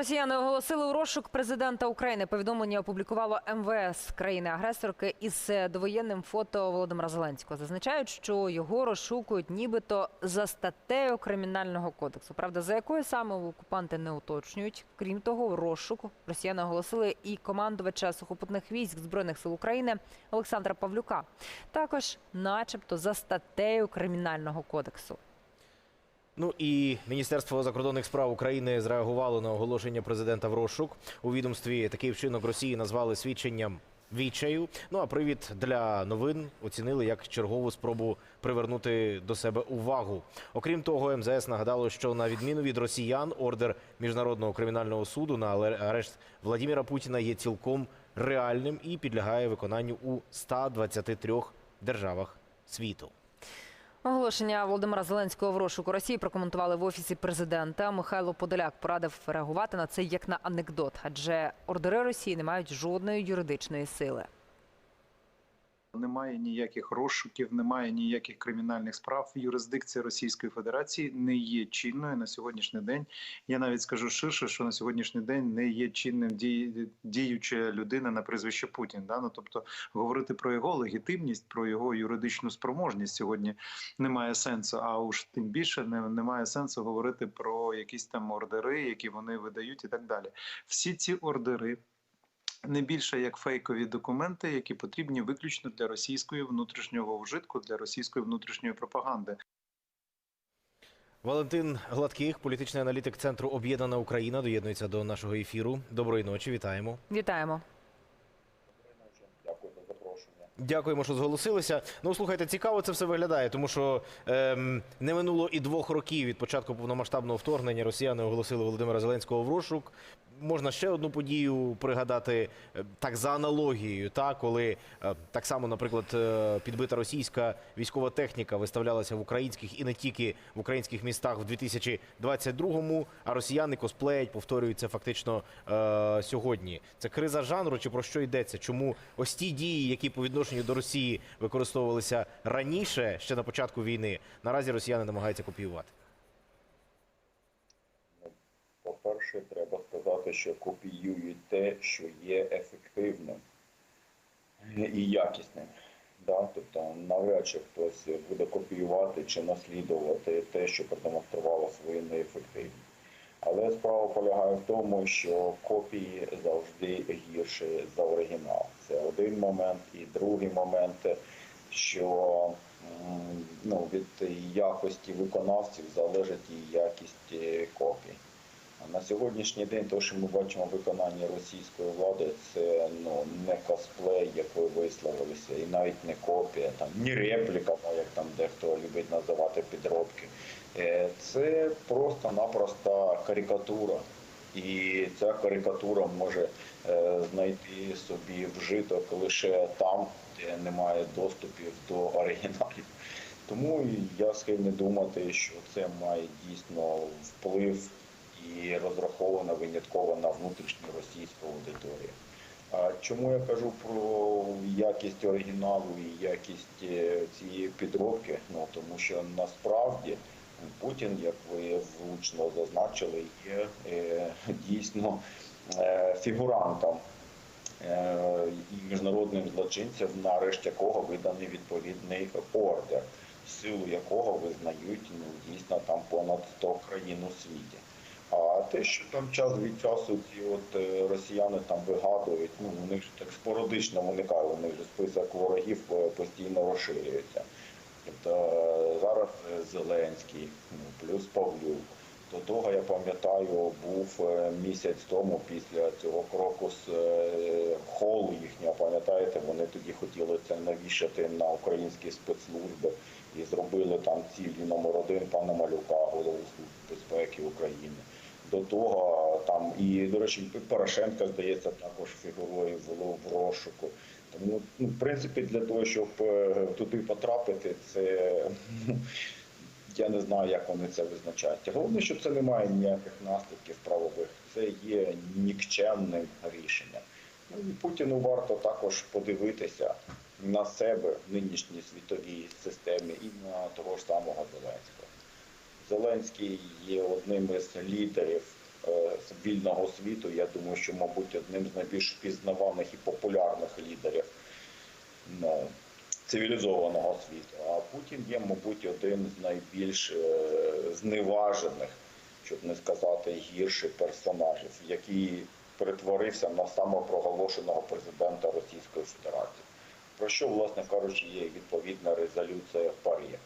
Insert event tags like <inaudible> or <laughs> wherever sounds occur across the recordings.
Росіяни оголосили у розшук президента України. Повідомлення опублікувало МВС країни-агресорки із довоєнним фото Володимира Зеленського. Зазначають, що його розшукують нібито за статтею кримінального кодексу. Правда, за якою саме окупанти не уточнюють. Крім того, розшук росіяни оголосили і командувача сухопутних військ збройних сил України Олександра Павлюка. Також, начебто, за статтею кримінального кодексу. Ну і Міністерство закордонних справ України зреагувало на оголошення президента в розшук. У відомстві такий вчинок Росії назвали свідченням відчаю. Ну а привід для новин оцінили як чергову спробу привернути до себе увагу. Окрім того, МЗС нагадало, що на відміну від росіян, ордер міжнародного кримінального суду на арешт Владіміра Путіна є цілком реальним і підлягає виконанню у 123 державах світу. Оголошення Володимира Зеленського в розшуку Росії прокоментували в офісі президента. Михайло Подоляк порадив реагувати на це як на анекдот, адже ордери Росії не мають жодної юридичної сили. Немає ніяких розшуків, немає ніяких кримінальних справ. Юрисдикція Російської Федерації не є чинною на сьогоднішній день. Я навіть скажу ширше, що на сьогоднішній день не є чинним діюча людина на прізвище Путін. Да? Ну, тобто говорити про його легітимність, про його юридичну спроможність сьогодні немає сенсу. А уж тим більше немає сенсу говорити про якісь там ордери, які вони видають, і так далі. Всі ці ордери не більше як фейкові документи, які потрібні виключно для російської внутрішнього вжитку, для російської внутрішньої пропаганди. Валентин Гладких, політичний аналітик центру Об'єднана Україна, доєднується до нашого ефіру. Доброї ночі, вітаємо. Вітаємо. Дякую за запрошення. Дякуємо, що зголосилися. Ну слухайте, цікаво це все виглядає, тому що ем, не минуло і двох років від початку повномасштабного вторгнення. Росіяни оголосили Володимира Зеленського в розшук. Можна ще одну подію пригадати е, так за аналогією, та коли е, так само, наприклад, е, підбита російська військова техніка виставлялася в українських і не тільки в українських містах в 2022-му, а росіяни косплеять, повторюють це фактично е, сьогодні. Це криза жанру, чи про що йдеться? Чому ось ті дії, які по відношенню до Росії використовувалися раніше, ще на початку війни, наразі росіяни намагаються копіювати? По-перше, треба сказати, що копіюють те, що є ефективним і якісним. Да? Тобто навряд чи хтось буде копіювати чи наслідувати те, що продемонструвало свою неефективність. Але справа полягає в тому, що копії завжди гірші за оригінал. Це один момент. І другий момент, що ну, від якості виконавців залежить і якість е, копій. На сьогоднішній день, те, що ми бачимо в виконанні російської влади, це ну не косплей, як ви висловилися, і навіть не копія, там ні репліка, ну, як там дехто любить називати підробки. Е, Це просто-напросто карикатура. І ця карикатура може е, знайти собі вжиток лише там, де немає доступів до оригіналів. Тому я схильний думати, що це має дійсно вплив і розрахована винятково на внутрішню російську аудиторію. Чому я кажу про якість оригіналу і якість е, цієї підробки? Ну тому що насправді Путін, як ви влучно зазначили, є е, дійсно е, фігурантом і міжнародним злочинцем, на арешт якого виданий відповідний ордер, силу якого визнають ну, дійсно там понад 100 країн у світі. А те, що там час від часу ці от е, росіяни там вигадують, ну у них ж так спорадично виникає, у них же список ворогів е, постійно розширюється. Тобто е, зараз Зеленський, ну, плюс Павлюк. До того я пам'ятаю, був місяць тому після цього кроку з холу їхнього, пам'ятаєте, вони тоді хотіли це навішати на українські спецслужби і зробили там цілі номер один пана Малюка, голову Служби безпеки України. До того там і, до речі, Порошенка, здається, також фігурує в, в розшуку. Тому, ну, в принципі, для того, щоб е, туди потрапити, це <laughs> я не знаю, як вони це визначають. Головне, що це не має ніяких наслідків правових. Це є нікчемним рішенням. Ну і Путіну варто також подивитися на себе в нинішній світовій системі і на того ж самого Зеленського. Зеленський є одним із лідерів е, вільного світу. Я думаю, що, мабуть, одним з найбільш впізнаваних і популярних лідерів ну, цивілізованого світу. А Путін є, мабуть, один з найбільш е, зневажених, щоб не сказати гірших персонажів, який перетворився на самопроголошеного президента Російської Федерації. Про що, власне кажучи, є відповідна резолюція в ПАРЄ.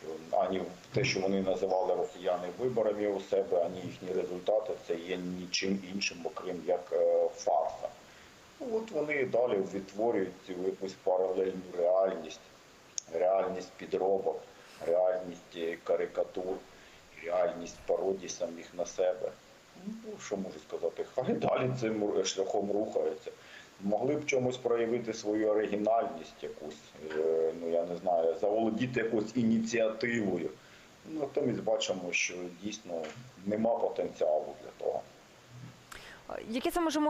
Що ані те, що вони називали росіяни виборами у себе, ані їхні результати це є нічим іншим, окрім як е, фарса. Ну, от вони далі відтворюють цю якусь паралельну реальність, реальність підробок, реальність е, карикатур, реальність пародій самих на себе. Ну, що можу сказати? Хай далі цим шляхом рухаються. Могли б чомусь проявити свою оригінальність якусь, е, ну я не знаю, заволодіти якоюсь ініціативою. Ну, натомість бачимо, що дійсно нема потенціалу для того. Які це може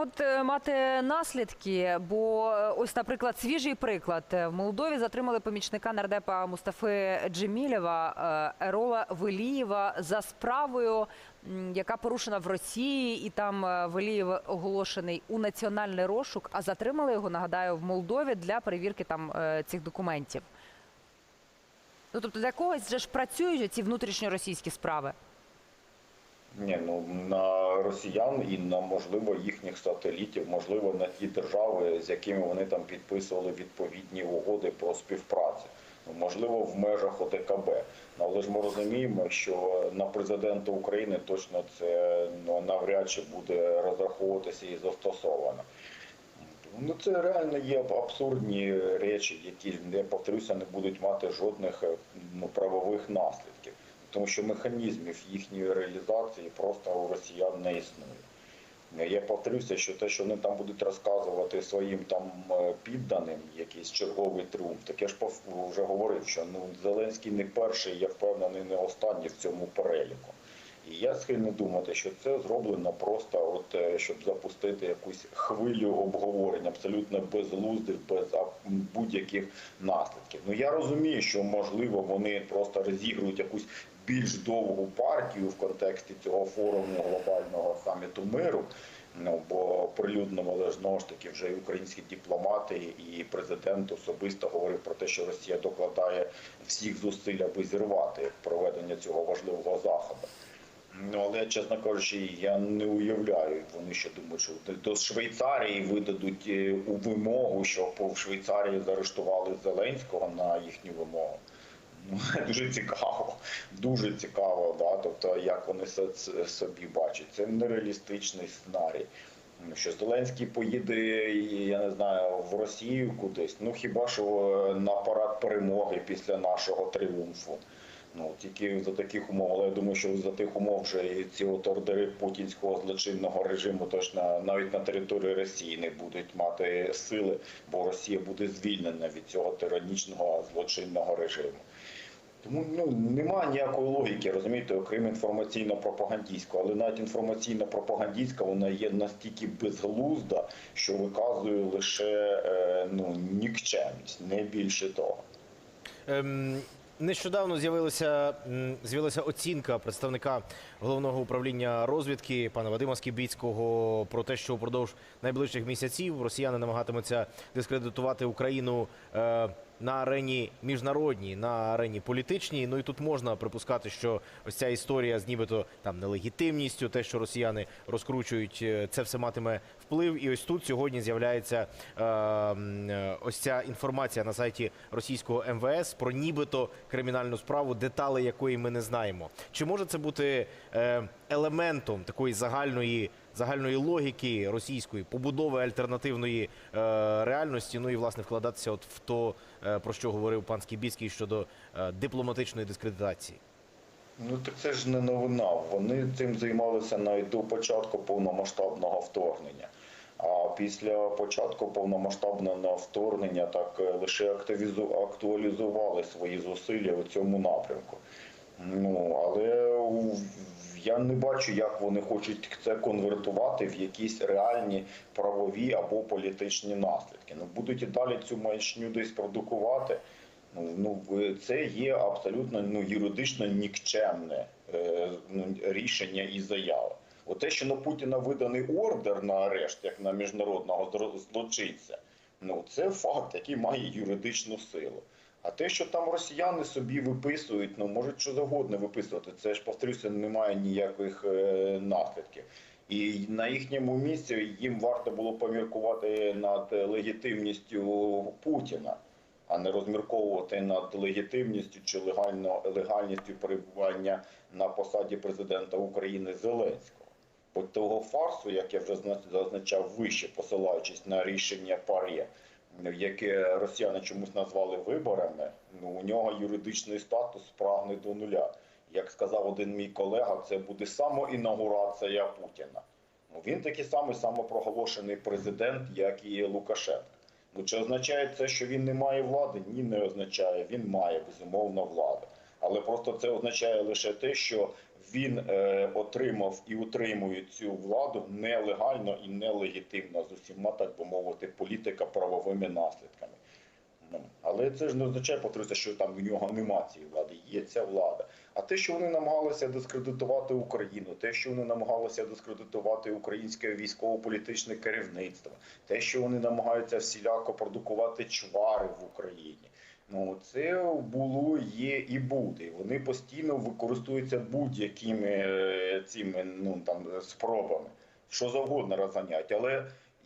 мати наслідки? Бо е, ось, наприклад, свіжий приклад в Молдові затримали помічника нардепа Мустафи Джемілєва е, Ерола Велієва за справою, яка порушена в Росії, і там е, Велієв оголошений у національний розшук. А затримали його, нагадаю, в Молдові для перевірки там цих документів. Ну тобто для когось же ж працюють ці внутрішньоросійські справи. Ні, ну на росіян і на можливо їхніх сателітів, можливо, на ті держави, з якими вони там підписували відповідні угоди про співпрацю. Ну, можливо, в межах ОДКБ. Ну, Але ж ми розуміємо, що на президента України точно це ну, навряд чи буде розраховуватися і застосовано. Ну це реально є абсурдні речі, які я повторюся, не будуть мати жодних ну, правових наслідків, тому що механізмів їхньої реалізації просто у росіян не існує. Я повторюся, що те, що вони там будуть розказувати своїм там е, підданим, якийсь черговий тріумф, так я ж вже говорив, що ну Зеленський не перший, я впевнений, не останній в цьому переліку. І я схильний думати, що це зроблено просто, от е, щоб запустити якусь хвилю обговорень, абсолютно безглуздих, без будь-яких наслідків. Ну я розумію, що можливо вони просто розігрують якусь більш довгу партію в контексті цього форуму глобального саміту миру. Ну бо прилюдно, але знову ж таки вже і українські дипломати і президент особисто говорив про те, що Росія докладає всіх зусиль, аби зірвати проведення цього важливого заходу. Ну, але, чесно кажучи, я не уявляю. Вони ще думають, що до Швейцарії видадуть е, у вимогу, щоб в Швейцарії заарештували Зеленського на їхню вимогу. <laughs> Дуже цікаво, дуже цікаво, да? тобто, як вони це собі бачать. Це нереалістичний сценарій. Що Зеленський поїде, я не знаю, в Росію кудись. Ну хіба що е, на парад перемоги після нашого тріумфу. Ну тільки за таких умов, але я думаю, що за тих умов вже ці от ордери путінського злочинного режиму точно навіть на території Росії не будуть мати сили, бо Росія буде звільнена від цього тиранічного злочинного режиму. Тому ну немає ніякої логіки, розумієте, окрім інформаційно-пропагандійського, але навіть інформаційно-пропагандійська вона є настільки безглузда, що виказує лише е, ну нікчемність, не більше того. Ем, нещодавно з'явилася з'явилася оцінка представника головного управління розвідки пана Вадима Скібіцького про те, що впродовж найближчих місяців росіяни намагатимуться дискредитувати Україну. Е, на арені міжнародній, на арені політичній. Ну і тут можна припускати, що ось ця історія з нібито там нелегітимністю, те, що росіяни розкручують, е, це все матиме вплив. І ось тут сьогодні з'являється е, е, ось ця інформація на сайті російського МВС про нібито кримінальну справу, деталі якої ми не знаємо. Чи може це бути е, елементом такої загальної? Загальної логіки російської побудови альтернативної е, реальності, ну і власне вкладатися от в то, е, про що говорив пан Скібіцький щодо е, дипломатичної дискредитації. Ну так це ж не новина. Вони цим займалися навіть до початку повномасштабного вторгнення. А після початку повномасштабного вторгнення так е, лише активізу- актуалізували свої зусилля у цьому напрямку. Ну але я не бачу, як вони хочуть це конвертувати в якісь реальні правові або політичні наслідки. Ну будуть і далі цю маячню десь продукувати. Ну, ну це є абсолютно ну юридично нікчемне е, ну, рішення і заява. От те, що на Путіна виданий ордер на арешт, як на міжнародного злочинця, ну це факт, який має юридичну силу. А те, що там росіяни собі виписують, ну можуть що завгодно виписувати. Це ж повторюся, немає ніяких е, наслідків. І на їхньому місці їм варто було поміркувати над легітимністю Путіна, а не розмірковувати над легітимністю чи легально легальністю перебування на посаді президента України Зеленського. От того фарсу, як я вже зна- зазначав вище, посилаючись на рішення ПАРЄ, яке росіяни чомусь назвали виборами, ну у нього юридичний статус прагне до нуля. Як сказав один мій колега, це буде самоінаугурація Путіна. Ну він такий самий самопроголошений президент, як і Лукашенко. Ну чи означає це, що він не має влади? Ні, не означає. Він має безумовно владу. Але просто це означає лише те, що він е, отримав і утримує цю владу нелегально і нелегітимно з усіма, так би мовити, політика-правовими наслідками. Ну, але це ж не означає, повторюся, що там в нього нема цієї влади, є ця влада. А те, що вони намагалися дискредитувати Україну, те, що вони намагалися дискредитувати українське військово-політичне керівництво, те, що вони намагаються всіляко продукувати чвари в Україні. Ну це було, є і буде. Вони постійно використовуються будь-якими е, цими ну там спробами, що завгодно розганять, але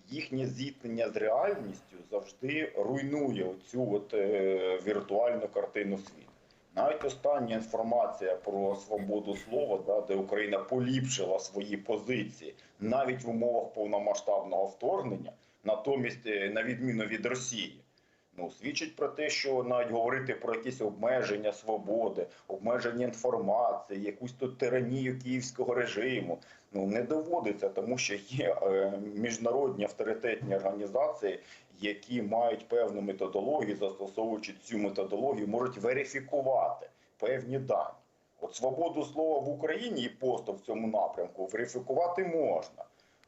їхнє зіткнення з реальністю завжди руйнує цю е, віртуальну картину світу. Навіть остання інформація про свободу слова, да, де Україна поліпшила свої позиції навіть в умовах повномасштабного вторгнення, натомість, е, на відміну від Росії, ну свідчить про те, що навіть говорити про якісь обмеження свободи, обмеження інформації, якусь тут тиранію київського режиму, ну не доводиться, тому що є е, міжнародні авторитетні організації, які мають певну методологію, застосовуючи цю методологію, можуть верифікувати певні дані. От свободу слова в Україні і поступ в цьому напрямку верифікувати можна.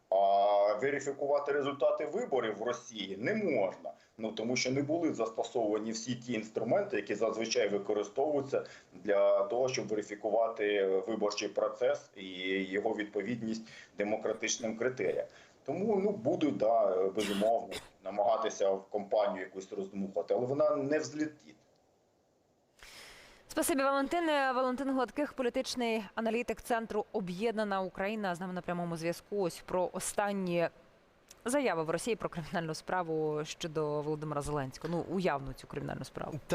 А верифікувати результати виборів в Росії не можна. Ну тому що не були застосовані всі ті інструменти, які зазвичай використовуються для того, щоб верифікувати виборчий процес і його відповідність демократичним критеріям. Тому ну будуть да безумовно намагатися в компанію якусь роздмухати, але вона не взлетить. Спасибі, Валентине. Валентин Гладких, політичний аналітик центру Об'єднана Україна з нами на прямому зв'язку. Ось про останні заяви в Росії про кримінальну справу щодо Володимира Зеленського. Ну уявну цю кримінальну справу.